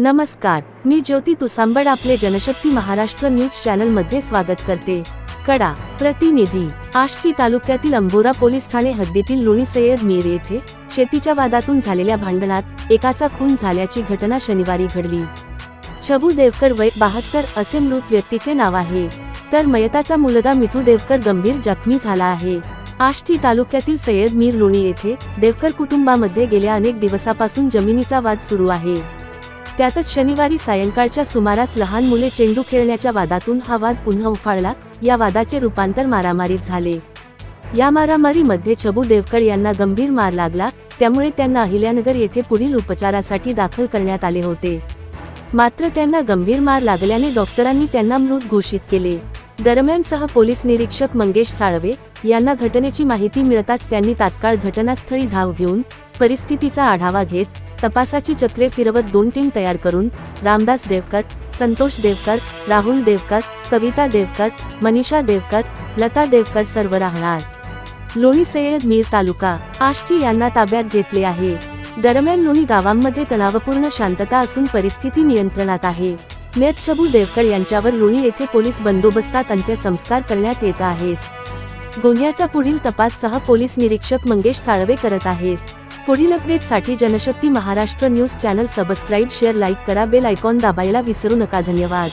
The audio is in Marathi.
नमस्कार मी ज्योती तुसांबड आपले जनशक्ती महाराष्ट्र न्यूज चॅनलमध्ये स्वागत करते. कडा प्रतिनिधी आष्टी तालुक्यातील अंबोरा पोलीस ठाणे हद्दीतील लोणी सय्यद मीर येथे शेतीच्या वादातून झालेल्या भांडणात एकाचा खून झाल्याची घटना शनिवारी घडली. छबू देवकर वय बहात्तर असे मृत व्यक्तीचे नाव आहे. तर मयताचा मुलगा मिठू देवकर गंभीर जखमी झाला आहे. आष्टी तालुक्यातील सय्यद मीर लोणी येथे देवकर कुटुंबामध्ये गेल्या अनेक दिवसापासून जमिनीचा वाद सुरू आहे. त्यातच शनिवारी सायंकाळच्या सुमारास लहान मुले चेंडू खेळण्याच्या वादातून हा वाद पुन्हा उफाळला या वादाचे रूपांतर मारामारीत झाले. या मारामारीमध्ये छबू देवकर यांना गंभीर मार लागला त्यामुळे त्यांना अहिल्यानगर येथे पुढील उपचारासाठी दाखल करण्यात आले होते. मात्र त्यांना गंभीर मार लागल्याने डॉक्टरांनी त्यांना मृत घोषित केले. दरम्यान सह पोलीस निरीक्षक मंगेश साळवे यांना घटनेची माहिती मिळताच त्यांनी तात्काळ घटनास्थळी धाव घेऊन परिस्थितीचा आढावा घेत तपासाची चक्रे फिरवत दोन टीम तयार करून रामदास देवकर संतोष देवकर राहुल देवकर कविता देवकर मनीषा देवकर लता देवकर सर्व राहणार. लोणी सय्यद मीर तालुका आष्टी यांना ताब्यात घेतले आहे. दरम्यान लोणी गावांमध्ये तणावपूर्ण शांतता असून परिस्थिती नियंत्रणात आहे. मेत शबू देवकर यांच्यावर लोणी येथे पोलीस बंदोबस्तात अंत्यसंस्कार करण्यात येत आहेत. गुन्ह्याचा पुढील तपास सह पोलीस निरीक्षक मंगेश साळवे करत आहेत. पुढील अपडेटसाठी Janashakti Maharashtra news channel subscribe share like करा बेल आयकॉन दाबायला विसरू नका. धन्यवाद.